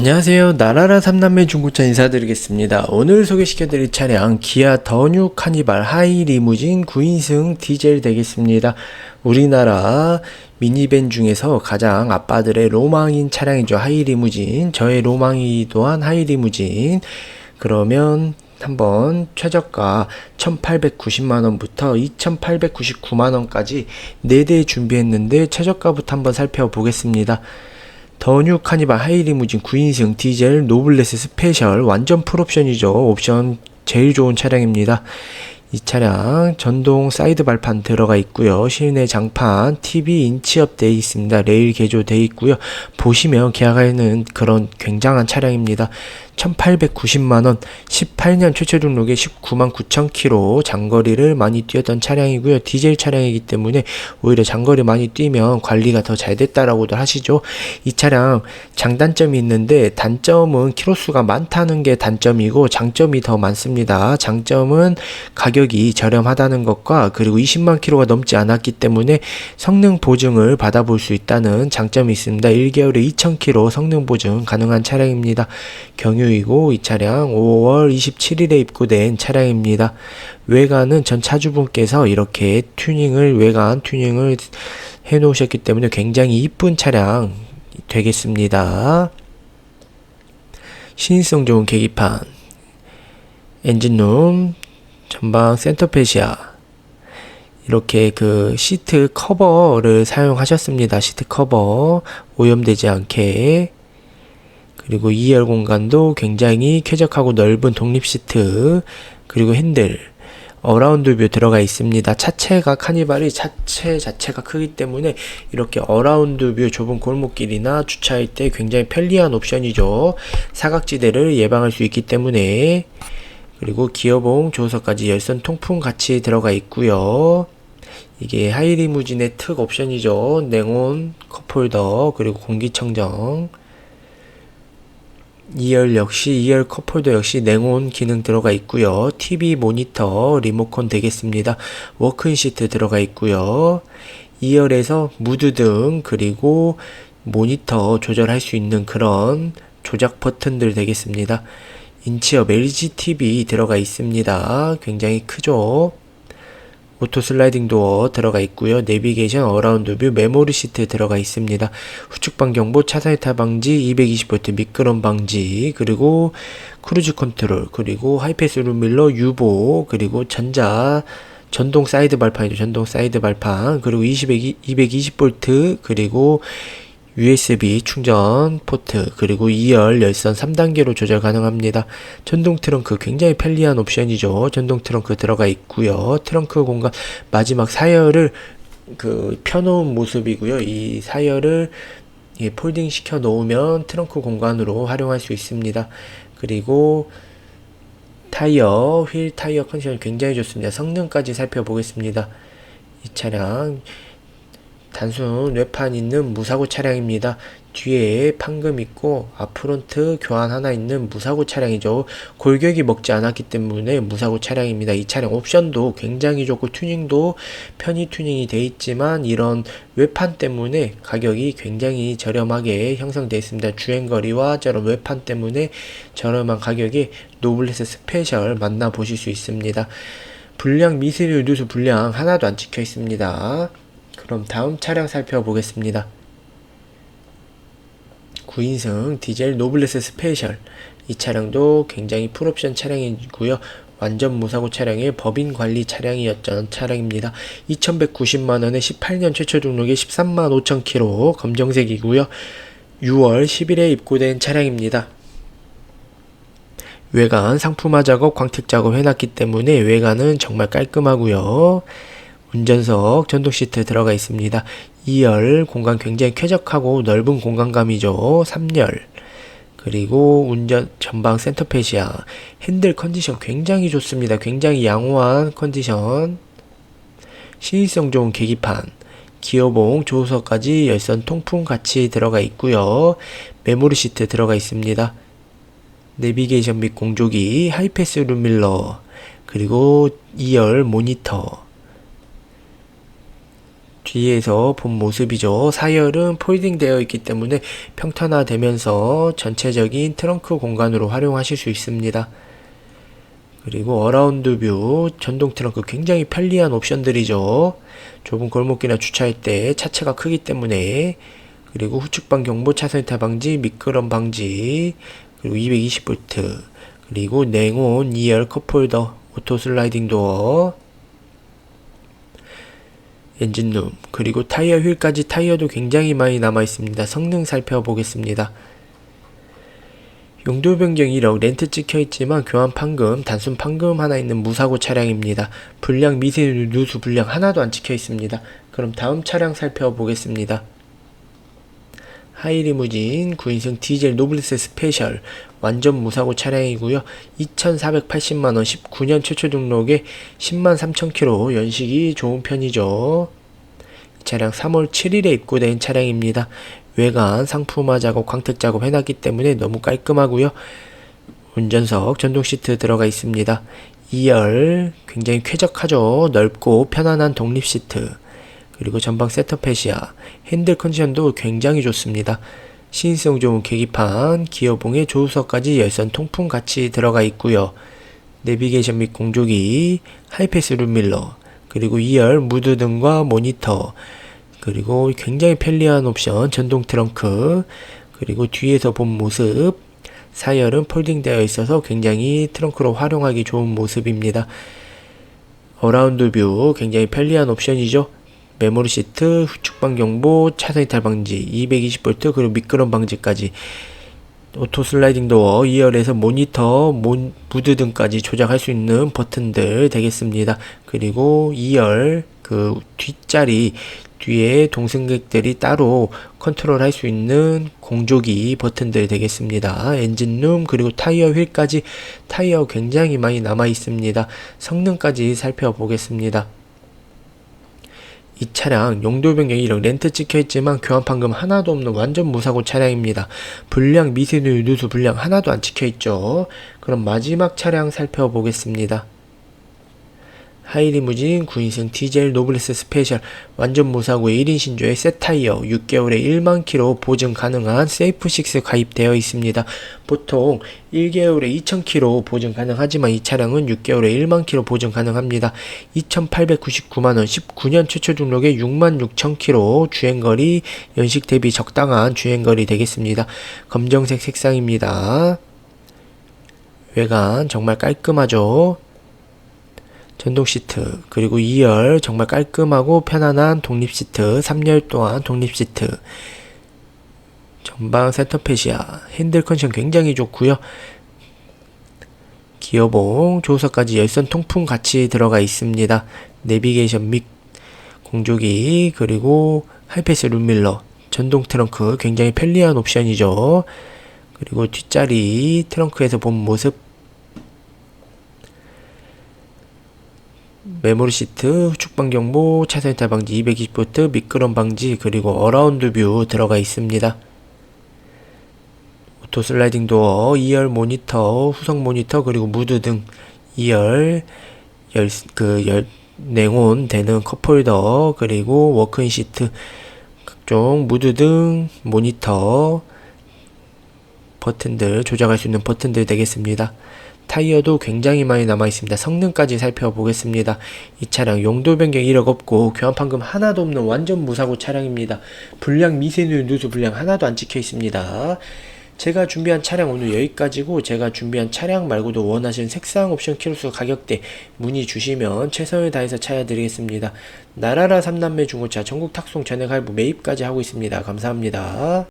안녕하세요. 나라라 삼남매 중고차 인사드리겠습니다. 오늘 소개시켜드릴 차량 기아 더뉴 카니발 하이 리무진 9인승 디젤 되겠습니다. 우리나라 미니밴 중에서 가장 아빠들의 로망인 차량이죠. 하이 리무진. 저의 로망이기도 한 하이 리무진. 그러면 한번 최저가 1890만원부터 2899만원까지 4대 준비했는데 최저가부터 한번 살펴보겠습니다. 더뉴 카니발 하이리무진 9인승 디젤 노블레스 스페셜 완전 풀옵션이죠. 옵션 제일 좋은 차량입니다. 이 차량 전동 사이드 발판 들어가 있고요. 실내 장판 TV 인치업 되어 있습니다. 레일 개조 되어 있고요. 보시면 계약하는 그런 굉장한 차량입니다. 1890만원 18년 최초 등록에 19만 9천 킬로 장거리를 많이 뛰었던 차량이고요. 디젤 차량이기 때문에 오히려 장거리 많이 뛰면 관리가 더 잘 됐다라고도 하시죠. 이 차량 장단점이 있는데 단점은 키로수가 많다는 게 단점이고 장점이 더 많습니다. 장점은 가격 이 저렴하다는 것과 그리고 20만 킬로가 넘지 않았기 때문에 성능 보증을 받아볼 수 있다는 장점이 있습니다. 1개월에 2천 킬로 성능 보증 가능한 차량입니다. 경유 경유이고 이 차량 5월 27일에 입고된 차량입니다. 외관은 전 차주분께서 이렇게 튜닝을 외관 튜닝을 해 놓으셨기 때문에 굉장히 이쁜 차량 되겠습니다. 신인성 좋은 계기판 엔진룸 전방 센터페시아 이렇게 그 시트 커버를 사용하셨습니다. 시트 커버 오염되지 않게 그리고 2열 공간도 굉장히 쾌적하고 넓은 독립 시트 그리고 핸들 어라운드 뷰 들어가 있습니다. 차체가 카니발이 차체 자체가 크기 때문에 이렇게 어라운드 뷰 좁은 골목길이나 주차할 때 굉장히 편리한 옵션이죠. 사각지대를 예방할 수 있기 때문에 그리고 기어봉 조수석까지 열선 통풍 같이 들어가 있고요. 이게 하이리무진의 특 옵션이죠. 냉온 컵홀더 그리고 공기청정 2열 역시 2열 컵홀더 역시 냉온 기능 들어가 있고요. TV 모니터 리모컨 되겠습니다. 워크인 시트 들어가 있고요. 2열에서 무드 등 그리고 모니터 조절할 수 있는 그런 조작 버튼들 되겠습니다. 인치업 LG TV 들어가 있습니다. 굉장히 크죠. 오토 슬라이딩 도어 들어가 있고요. 내비게이션 어라운드 뷰 메모리 시트 들어가 있습니다. 후측방 경보 차선 이탈 방지 220V 미끄럼 방지 그리고 크루즈 컨트롤 그리고 하이패스 룸밀러 유보 그리고 전자 전동 사이드 발판이죠. 전동 사이드 발판 그리고 220, 220V 그리고 USB 충전 포트 그리고 2열 열선 3단계로 조절 가능합니다. 전동 트렁크 굉장히 편리한 옵션이죠. 전동 트렁크 들어가 있고요. 트렁크 공간 마지막 사열을 그 펴놓은 모습이고요. 이 사열을 예, 폴딩 시켜 놓으면 트렁크 공간으로 활용할 수 있습니다. 그리고 타이어, 휠 타이어 컨디션 굉장히 좋습니다. 성능까지 살펴보겠습니다. 이 차량 단순 외판 있는 무사고 차량입니다. 뒤에 판금 있고 앞프론트 교환 하나 있는 무사고 차량이죠. 골격이 먹지 않았기 때문에 무사고 차량입니다. 이 차량 옵션도 굉장히 좋고 튜닝도 편의 튜닝이 돼 있지만 이런 외판 때문에 가격이 굉장히 저렴하게 형성되어 있습니다. 주행거리와 저런 외판 때문에 저렴한 가격에 노블레스 스페셜 만나보실 수 있습니다. 불량 미세류 누수 불량 하나도 안 찍혀 있습니다. 그럼 다음 차량 살펴보겠습니다. 9인승 디젤 노블레스 스페셜 이 차량도 굉장히 풀옵션 차량이고요. 완전 무사고 차량의 법인 관리 차량이었던 차량입니다. 2190만원에 18년 최초 등록에 13만 5천 킬로 검정색이고요. 6월 10일에 입고된 차량입니다. 외관 상품화 작업, 광택 작업 해놨기 때문에 외관은 정말 깔끔하고요. 운전석 전동 시트 들어가 있습니다. 2열 공간 굉장히 쾌적하고 넓은 공간감이죠. 3열 그리고 운전 전방 센터페시아 핸들 컨디션 굉장히 좋습니다. 굉장히 양호한 컨디션 시인성 좋은 계기판 기어봉 조수석까지 열선 통풍 같이 들어가 있고요. 메모리 시트 들어가 있습니다. 내비게이션 및 공조기 하이패스 룸밀러 그리고 2열 모니터 뒤에서 본 모습이죠. 사열은 폴딩 되어 있기 때문에 평탄화되면서 전체적인 트렁크 공간으로 활용하실 수 있습니다. 그리고 어라운드 뷰 전동 트렁크 굉장히 편리한 옵션들이죠. 좁은 골목길이나 주차할 때 차체가 크기 때문에 그리고 후측방 경보 차선 이탈 방지 미끄럼 방지 그리고 220V 그리고 냉온 2열 컵홀더 오토 슬라이딩 도어 엔진룸 그리고 타이어 휠까지 타이어도 굉장히 많이 남아 있습니다. 성능 살펴보겠습니다. 용도 변경 1억 렌트 찍혀 있지만 교환 판금 단순 판금 하나 있는 무사고 차량입니다. 불량 미세 누수 불량 하나도 안 찍혀 있습니다. 그럼 다음 차량 살펴보겠습니다. 하이리무진 9인승 디젤 노블레스 스페셜 완전 무사고 차량이고요. 2,480만원 19년 최초 등록에 10만 3천0 k m 연식이 좋은 편이죠. 이 차량 3월 7일에 입고된 차량입니다. 외관 상품화 작업, 광택 작업 해놨기 때문에 너무 깔끔하고요. 운전석 전동 시트 들어가 있습니다. 2열 굉장히 쾌적하죠. 넓고 편안한 독립 시트. 그리고 전방 셋터패시아, 핸들 컨디션도 굉장히 좋습니다. 시인성 좋은 계기판, 기어봉에 조수석까지 열선 통풍 같이 들어가 있고요. 내비게이션 및 공조기, 하이패스 룸밀러, 그리고 2열 무드 등과 모니터, 그리고 굉장히 편리한 옵션 전동 트렁크, 그리고 뒤에서 본 모습, 사열은 폴딩되어 있어서 굉장히 트렁크로 활용하기 좋은 모습입니다. 어라운드 뷰 굉장히 편리한 옵션이죠. 메모리 시트, 후측방 경보, 차선 이탈 방지, 220V 그리고 미끄럼 방지까지 오토 슬라이딩 도어 2열에서 모니터, 몬, 무드 등까지 조작할 수 있는 버튼들 되겠습니다. 그리고 2열 그 뒷자리 뒤에 동승객들이 따로 컨트롤 할 수 있는 공조기 버튼들 되겠습니다. 엔진룸 그리고 타이어 휠까지 타이어 굉장히 많이 남아 있습니다. 성능까지 살펴보겠습니다. 이 차량 용도 변경 1억 렌트 찍혀 있지만 교환 판금 하나도 없는 완전 무사고 차량입니다. 불량 미세누 누수 불량 하나도 안 찍혀 있죠. 그럼 마지막 차량 살펴보겠습니다. 하이리무진 9인승 디젤 노블레스 스페셜 완전 무사고의 1인 신조의 새 타이어 6개월에 1만 킬로 보증 가능한 세이프6 가입되어 있습니다. 보통 1개월에 2천 킬로 보증 가능하지만 이 차량은 6개월에 1만 킬로 보증 가능합니다. 2,899만원 19년 최초 등록에 6만 6천 킬로 주행거리 연식 대비 적당한 주행거리 되겠습니다. 검정색 색상입니다. 외관 정말 깔끔하죠? 전동 시트 그리고 2열 정말 깔끔하고 편안한 독립 시트 3열 또한 독립 시트. 전방 센터페시아 핸들 컨디션 굉장히 좋고요. 기어봉 조수석까지 열선 통풍 같이 들어가 있습니다. 내비게이션 및 공조기 그리고 하이패스 룸밀러. 전동 트렁크 굉장히 편리한 옵션이죠. 그리고 뒷자리 트렁크에서 본 모습 메모리 시트, 후측방 경보, 이탈 방지, 220V, 미끄럼 방지, 그리고 어라운드 뷰 들어가 있습니다. 오토 슬라이딩 도어, 2열 모니터, 후성 모니터, 그리고 무드 등 2열 열, 그, 열, 냉온 되는 컵홀더, 그리고 워크인 시트, 각종 무드 등 모니터, 버튼들, 조작할 수 있는 버튼들 되겠습니다. 타이어도 굉장히 많이 남아 있습니다. 성능까지 살펴보겠습니다. 이 차량 용도 변경 1억 없고 교환 판금 하나도 없는 완전 무사고 차량입니다. 불량 미세누 누수 불량 하나도 안 찍혀 있습니다. 제가 준비한 차량 오늘 여기까지고 제가 준비한 차량 말고도 원하시는 색상 옵션 키로수 가격대 문의 주시면 최선을 다해서 찾아드리겠습니다. 나라라 삼남매 중고차 전국 탁송 전액 할부 매입까지 하고 있습니다. 감사합니다.